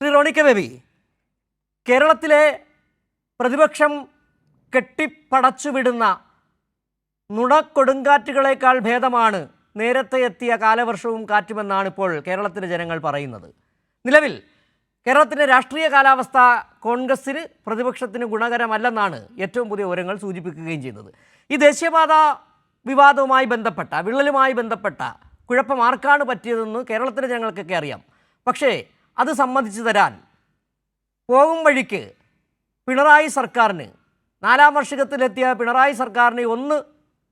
Shri Ronika baby കേരളത്തിലെ പ്രതിപക്ഷം കെട്ടിപ്പടച്ചുവിടുന്ന നുണക്കൊടുങ്കാറ്റുകളേക്കാൾ ഭേദമാണ് നേരത്തെ എത്തിയ കാലവർഷവും കാറ്റുമെന്നാണ് ഇപ്പോൾ കേരളത്തിലെ ജനങ്ങൾ പറയുന്നത്. നിലവിൽ കേരളത്തിന്റെ രാഷ്ട്രീയ കാലാവസ്ഥ കോൺഗ്രസ്സിന് പ്രതിപക്ഷത്തിന് ഗുണകരമല്ലെന്നാണ് ഏറ്റവും പുതിയ വിവരങ്ങൾ സൂചിപ്പിക്കുകയും ചെയ്യുന്നത് ഈ ദേശീയപാത വിവാദവുമായി ബന്ധപ്പെട്ട വിള്ളലുമായി ബന്ധപ്പെട്ട കുഴപ്പം ആർക്കാണ് പറ്റിയതെന്ന് കേരളത്തിലെ ജനങ്ങൾക്കൊക്കെ അറിയാം. പക്ഷേ അത് സമ്മതിച്ചു തരാൻ. പോകും വഴിക്ക് പിണറായി സർക്കാരിന് നാലാം വർഷത്തിലെത്തിയ പിണറായി സർക്കാരിനെ ഒന്ന്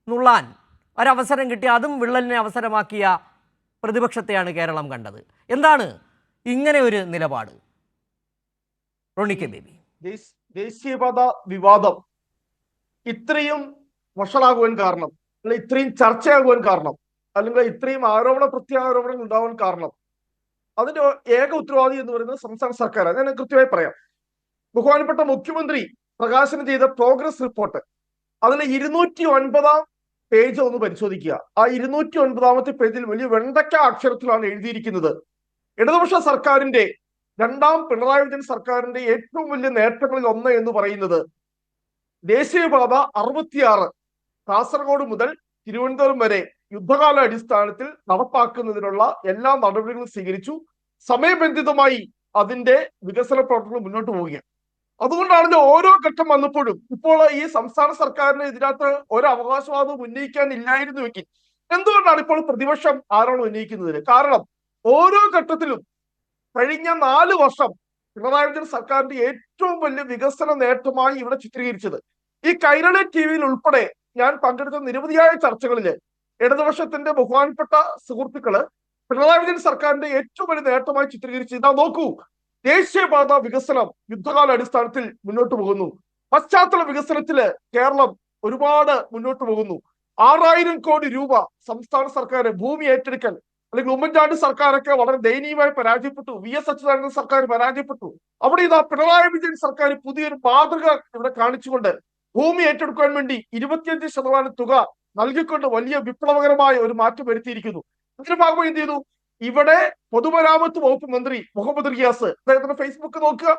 നുള്ളാൻ ഒരവസരം കിട്ടി അതും വിള്ളലിനെ അവസരമാക്കിയ പ്രതിപക്ഷത്തെയാണ് കേരളം കണ്ടത്. എന്താണ് ഇങ്ങനെ ഒരു നിലപാട്? ബേബി. ദേശ- ദേശീയപാത വിവാദം ഇത്രയും വഷളാകുവാൻ കാരണം അല്ലെങ്കിൽ ഇത്രയും ചർച്ചയാകുവാൻ കാരണം അല്ലെങ്കിൽ ഇത്രയും ആരോപണ പ്രത്യാരോപണങ്ങൾ ഉണ്ടാവാൻ കാരണം അതിന്റെ ഏക ഉത്തരവാദി എന്ന് പറയുന്നത് സംസ്ഥാന സർക്കാരാണ്. ഞാൻ കൃത്യമായി പറയാം. ബഹുമാനപ്പെട്ട മുഖ്യമന്ത്രി പ്രകാശനം ചെയ്ത പ്രോഗ്രസ് റിപ്പോർട്ട്. അതിലെ ഇരുന്നൂറ്റി ഒൻപതാം പേജ് ഒന്ന് പരിശോധിക്കുക. ആ ഇരുന്നൂറ്റി ഒൻപതാമത്തെ പേജിൽ വലിയ വെണ്ടക്ക അക്ഷരത്തിലാണ് എഴുതിയിരിക്കുന്നത്. ഇടതുപക്ഷ സർക്കാരിന്റെ രണ്ടാം പിണറായി വിജയൻ സർക്കാരിന്റെ ഏറ്റവും വലിയ നേട്ടങ്ങളിൽ ഒന്ന് എന്ന് പറയുന്നത് ദേശീയപാത അറുപത്തിയാറ് കാസർഗോഡ് മുതൽ തിരുവനന്തപുരം വരെ യുദ്ധകാല അടിസ്ഥാനത്തിൽ നടപ്പാക്കുന്നതിനുള്ള എല്ലാ നടപടികളും സ്വീകരിച്ചു. സമയബന്ധിതമായി അതിന്റെ വികസന പ്രവർത്തനങ്ങൾ മുന്നോട്ട് പോവുകയാണ്. അതുകൊണ്ടാണ് ഓരോ ഘട്ടം വന്നപ്പോഴും ഇപ്പോൾ ഈ സംസ്ഥാന സർക്കാരിന് ഇതിനകത്ത് ഒരു അവകാശവാദവും ഉന്നയിക്കാൻ ഇല്ലായിരുന്നുവെങ്കിൽ എന്തുകൊണ്ടാണ് ഇപ്പോൾ പ്രതിപക്ഷം ആരാണ് ഉന്നയിക്കുന്നത്? കാരണം ഓരോ ഘട്ടത്തിലും കഴിഞ്ഞ നാല് വർഷം പിണറായി വിജയൻ സർക്കാരിന്റെ ഏറ്റവും വലിയ വികസന നേട്ടമായി ഇവിടെ ചിത്രീകരിച്ചത്. ഈ കൈരളി ടി വിയിൽ ഉൾപ്പെടെ ഞാൻ പങ്കെടുത്ത നിരവധിയായ ചർച്ചകളിൽ ഇടതുപക്ഷത്തിന്റെ ബഹുമാനപ്പെട്ട സുഹൃത്തുക്കൾ പിണറായി വിജയൻ സർക്കാരിന്റെ ഏറ്റവും വലിയ നേട്ടമായി ചിത്രീകരിച്ച് ഇതാ നോക്കൂ. ദേശീയപാത വികസനം യുദ്ധകാല അടിസ്ഥാനത്തിൽ മുന്നോട്ട് പോകുന്നു. പശ്ചാത്തല വികസനത്തിൽ കേരളം ഒരുപാട് മുന്നോട്ട് പോകുന്നു. ആറായിരം കോടി രൂപ സംസ്ഥാന സർക്കാർ ഭൂമി ഏറ്റെടുക്കൽ അല്ലെങ്കിൽ ഉമ്മൻചാണ്ടി സർക്കാരൊക്കെ വളരെ ദയനീയമായി പരാജയപ്പെട്ടു. വി എസ് അച്യുതാനന്ദൻ സർക്കാർ പരാജയപ്പെട്ടു. അവിടെ ഇതാ പിണറായി വിജയൻ സർക്കാർ പുതിയൊരു മാതൃക ഇവിടെ കാണിച്ചുകൊണ്ട് ഭൂമി ഏറ്റെടുക്കാൻ വേണ്ടി ഇരുപത്തിയഞ്ച് ശതമാനം തുക നൽകിക്കൊണ്ട് വലിയ വിപ്ലവകരമായ ഒരു മാറ്റം വരുത്തിയിരിക്കുന്നു. അതിന്റെ ഭാഗമായി എന്ത് ചെയ്തു? ഇവിടെ പൊതുമരാമത്ത് വകുപ്പ് മന്ത്രി മുഹമ്മദ് റിയാസ് അദ്ദേഹത്തിന്റെ ഫേസ്ബുക്ക് നോക്കുക.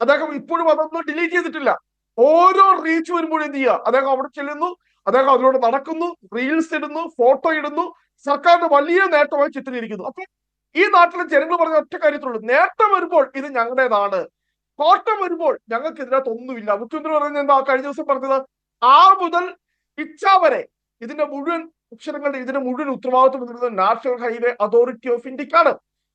അദ്ദേഹം ഇപ്പോഴും അതൊന്നും ഡിലീറ്റ് ചെയ്തിട്ടില്ല. ഓരോ റീച്ച് വരുമ്പോഴും എന്ത് ചെയ്യുക? അദ്ദേഹം അവിടെ ചെല്ലുന്നു. അദ്ദേഹം അതിലൂടെ നടക്കുന്നു. റീൽസ് ഇടുന്നു ഫോട്ടോ ഇടുന്നു. സർക്കാരിന്റെ വലിയ നേട്ടമായി ചിത്രീകരിക്കുന്നു. അപ്പൊ ഈ നാട്ടിലെ ജനങ്ങൾ പറഞ്ഞ ഒറ്റ കാര്യത്തിലുള്ളൂ. നേട്ടം വരുമ്പോൾ ഇത് ഞങ്ങളുടേതാണ്. കോട്ടം വരുമ്പോൾ ഞങ്ങൾക്ക് ഇതിനകത്ത് ഒന്നുമില്ല മുഖ്യമന്ത്രി പറയുന്നത് എന്താ? കഴിഞ്ഞ ദിവസം പറഞ്ഞത് ആ മുതൽ ഇച്ഛ വരെ ഇതിന്റെ മുഴുവൻ അക്ഷരങ്ങളുടെ ഇതിന്റെ മുഴുവൻ ഉത്തരവാദിത്വം വരുന്നത് നാഷണൽ ഹൈവേ അതോറിറ്റി ഓഫ് ഇന്ത്യക്കാണ്.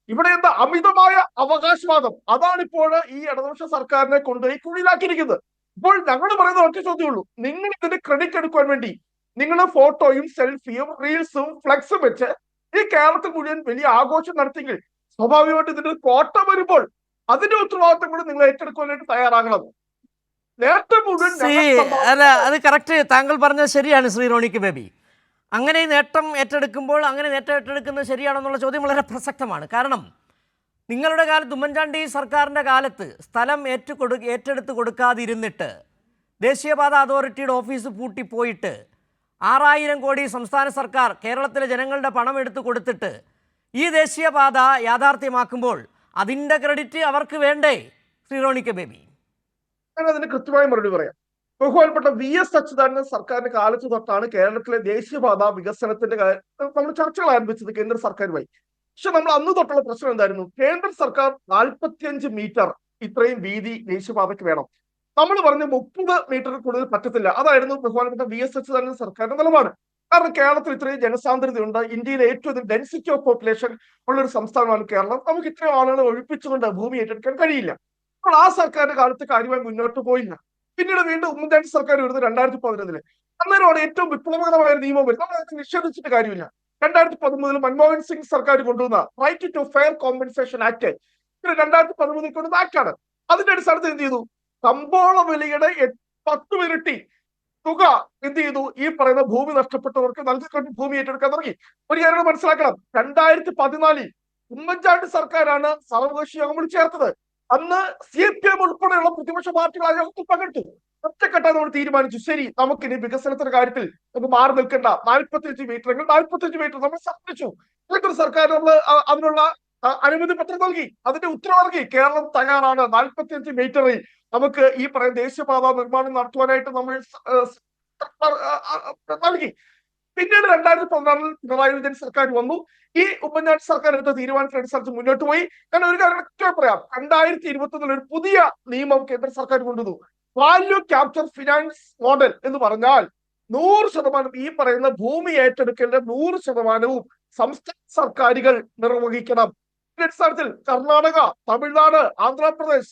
ഇവിടെ എന്താ അമിതമായ അവകാശവാദം? അതാണ് ഇപ്പോൾ ഈ ഇടതുപക്ഷ സർക്കാരിനെ കൊണ്ടുപോയി കുഴിയിലാക്കിയിരിക്കുന്നത്. ഇപ്പോൾ ഞങ്ങൾ പറയുന്ന ഒറ്റ ചോദ്യമുള്ളൂ. നിങ്ങൾ ഇതിന്റെ ക്രെഡിറ്റ് എടുക്കാൻ വേണ്ടി നിങ്ങൾ ഫോട്ടോയും സെൽഫിയും റീൽസും ഫ്ലെക്സും വെച്ച് ഈ കേരളത്തിൽ മുഴുവൻ വലിയ ആഘോഷം നടത്തിയെങ്കിൽ സ്വാഭാവികമായിട്ട് ഇതിന്റെ കോട്ട വരുമ്പോൾ അതിന്റെ ഉത്തരവാദിത്തം കൂടി നിങ്ങൾ ഏറ്റെടുക്കാനായിട്ട് തയ്യാറാകണം നേരത്തെ മുഴുവൻ ശ്രീ ഞങ്ങൾ അല്ല അത് കറക്റ്റ് താങ്കൾ പറഞ്ഞത് ശരിയാണ് ശ്രീ റോണിക്ക് ബേബി. അങ്ങനെ ഈ നേട്ടം ഏറ്റെടുക്കുമ്പോൾ അങ്ങനെ നേട്ടം ഏറ്റെടുക്കുന്നത് ശരിയാണെന്നുള്ള ചോദ്യം വളരെ പ്രസക്തമാണ്. കാരണം നിങ്ങളുടെ കാലത്ത് ഉമ്മൻചാണ്ടി സർക്കാരിന്റെ കാലത്ത് സ്ഥലം ഏറ്റുകൊടു ഏറ്റെടുത്ത് കൊടുക്കാതിരുന്നിട്ട് ദേശീയപാത അതോറിറ്റിയുടെ ഓഫീസ് പൂട്ടിപ്പോയിട്ട് ആറായിരം കോടി സംസ്ഥാന സർക്കാർ കേരളത്തിലെ ജനങ്ങളുടെ പണം എടുത്ത് കൊടുത്തിട്ട് ഈ ദേശീയപാത യാഥാർത്ഥ്യമാക്കുമ്പോൾ അതിന്റെ ക്രെഡിറ്റ് അവർക്ക് വേണ്ടേ? ശ്രീ റോണിക്ക ബേബി. ഞാൻ അതിന് കൃത്യമായ മറുപടി പറയാം. ബഹുമാനപ്പെട്ട വി എസ് അച്യുതാനന്ദൻ സർക്കാരിന്റെ കാലത്ത് തൊട്ടാണ് കേരളത്തിലെ ദേശീയപാത വികസനത്തിന്റെ നമ്മൾ ചർച്ചകൾ ആരംഭിച്ചത് കേന്ദ്ര സർക്കാരുമായി. പക്ഷെ നമ്മൾ അന്ന് തൊട്ടുള്ള പ്രശ്നം എന്തായിരുന്നു? കേന്ദ്ര സർക്കാർ നാൽപ്പത്തിയഞ്ച് മീറ്റർ ഇത്രയും വീതി ദേശീയപാതയ്ക്ക് വേണം. നമ്മൾ പറഞ്ഞ മുപ്പത് മീറ്റർ കൂടുതൽ പറ്റത്തില്ല. അതായിരുന്നു ബഹുമാനപ്പെട്ട വി എസ് അച്യുതാനന്ദൻ സർക്കാരിന്റെ നിലപാട്. കാരണം കേരളത്തിൽ ഇത്രയും ജനസാന്ദ്രതയുണ്ട്. ഇന്ത്യയിലെ ഏറ്റവും ഡെൻസിറ്റി ഓഫ് പോപ്പുലേഷൻ ഉള്ള ഒരു സംസ്ഥാനമാണ് കേരളം. നമുക്ക് ഇത്രയും ആളുകളെ ഒഴിപ്പിച്ചുകൊണ്ട് ഭൂമി ഏറ്റെടുക്കാൻ കഴിയില്ല. അപ്പോൾ ആ സർക്കാരിന്റെ കാലത്ത് കാര്യമായി മുന്നോട്ട് പോയില്ല. പിന്നീട് വീണ്ടും ഉമ്മൻചാണ്ടി സർക്കാർ വരുന്നത് രണ്ടായിരത്തി പതിനൊന്നിൽ അന്നേരമാണ് ഏറ്റവും വിപ്ലവകരമായ നിയമം വരുന്നത്. നമ്മൾ അതിനെ നിഷേധിച്ചിട്ട് കാര്യമില്ല. രണ്ടായിരത്തി പതിമൂന്നിൽ മൻമോഹൻ സിംഗ് സർക്കാർ കൊണ്ടുവന്ന right to fair compensation act പിന്നെ രണ്ടായിരത്തി പതിമൂന്നിൽ കൊണ്ടുവന്ന ആക്ടാണ് അതിന്റെ അടിസ്ഥാനത്തിൽ എന്ത് ചെയ്തു? കമ്പോള വിലയുടെ പത്ത് ഇരട്ടി തുക എന്ത് ചെയ്തു? ഈ പറയുന്ന ഭൂമി നഷ്ടപ്പെട്ടവർക്ക് നൽകിക്കൊണ്ട് ഭൂമി ഏറ്റെടുക്കാൻ തുടങ്ങി. ഒരു കാര്യം മനസ്സിലാക്കണം. രണ്ടായിരത്തി പതിനാലിൽ ഉമ്മൻചാണ്ടി സർക്കാരാണ് സർവകക്ഷി യോഗം വിളിച്ചു ചേർത്തത്. അന്ന് സി പി എം ഉൾപ്പെടെയുള്ള പ്രതിപക്ഷ പാർട്ടികൾ അതിനകത്ത് പകട്ടു ഒറ്റക്കെട്ടായി നമ്മൾ തീരുമാനിച്ചു. ശരി നമുക്കിനി വികസനത്തിന്റെ കാര്യത്തിൽ നമുക്ക് മാറി നിൽക്കേണ്ട. നാൽപ്പത്തിയഞ്ച് മീറ്റർ എങ്കിൽ നാൽപ്പത്തിയഞ്ച് മീറ്റർ നമ്മൾ സംരക്ഷിച്ചു കേന്ദ്ര സർക്കാർ നമ്മൾ അതിനുള്ള അനുമതി പത്രം നൽകി. അതിന്റെ ഉത്തരവ് നൽകി കേരളം തയ്യാറാണ്. നാൽപ്പത്തിയഞ്ച് മീറ്ററിൽ നമുക്ക് ഈ പറയുന്ന ദേശീയപാത നിർമ്മാണം നടത്തുവാനായിട്ട് നമ്മൾ നൽകി. പിന്നീട് രണ്ടായിരത്തി പതിനാറിൽ പിണറായി വിജയൻ സർക്കാർ വന്നു. ഈ ഉമ്മൻചാണ്ടി സർക്കാർ എടുത്ത തീരുമാനത്തിനനുസരിച്ച് മുന്നോട്ട് പോയി. കാരണം ഒരു കാര്യം വ്യക്തമായി പറയാം. രണ്ടായിരത്തി ഇരുപത്തി ഒരു പുതിയ നിയമം കേന്ദ്ര സർക്കാർ കൊണ്ടുവന്നു. വാല്യൂ ക്യാപ്ചർ ഫിനാൻസ് മോഡൽ എന്ന് പറഞ്ഞാൽ നൂറ് ശതമാനം ഈ പറയുന്ന ഭൂമി ഏറ്റെടുക്കലിന്റെ നൂറ് ശതമാനവും സംസ്ഥാന സർക്കാരുകൾ നിർവഹിക്കണം. അടിസ്ഥാനത്തിൽ കർണാടക തമിഴ്നാട് ആന്ധ്രാപ്രദേശ്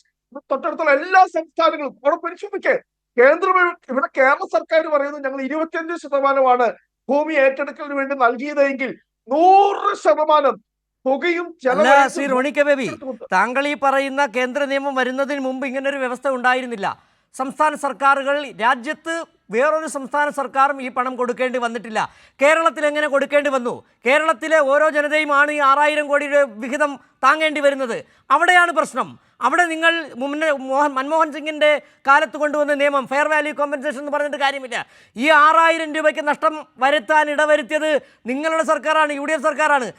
തൊട്ടടുത്തുള്ള എല്ലാ സംസ്ഥാനങ്ങളും അവിടെ പരിശോധിക്കേ കേന്ദ്രം ഇവിടെ കേരള സർക്കാർ പറയുന്നത് ഞങ്ങൾ ഇരുപത്തിയഞ്ച് ശതമാനമാണ്. ഭൂമി ഏറ്റെടുക്കലിന് വേണ്ടി നൽകിയതെങ്കിൽ നൂറ് ശതമാനം തുകയും അല്ല ശ്രീ ചെലവഴിച്ച് റോണിക്ക ബേബി താങ്കൾ ഈ പറയുന്ന കേന്ദ്ര നിയമം വരുന്നതിന് മുമ്പ് ഇങ്ങനൊരു വ്യവസ്ഥ ഉണ്ടായിരുന്നില്ല. സംസ്ഥാന സർക്കാരുകൾ രാജ്യത്ത് വേറൊരു സംസ്ഥാന സർക്കാരും ഈ പണം കൊടുക്കേണ്ടി വന്നിട്ടില്ല. കേരളത്തിൽ എങ്ങനെ കൊടുക്കേണ്ടി വന്നു? കേരളത്തിലെ ഓരോ ജനതയുമാണ് ഈ ആറായിരം കോടിയുടെ വിഹിതം താങ്ങേണ്ടി വരുന്നത്. അവിടെയാണ് പ്രശ്നം. അവിടെ നിങ്ങൾ മുന്നേ മോഹൻ മൻമോഹൻ സിംഗിന്റെ കാലത്ത് കൊണ്ടുവന്ന നിയമം ഫെയർ വാല്യൂ കോമ്പൻസേഷൻ എന്ന് പറഞ്ഞിട്ട് കാര്യമില്ല. ഈ ആറായിരം രൂപയ്ക്ക് നഷ്ടം വരുത്താൻ ഇടവരുത്തിയത് നിങ്ങളുടെ സർക്കാരാണ് യു ഡി എഫ് സർക്കാരാണ്.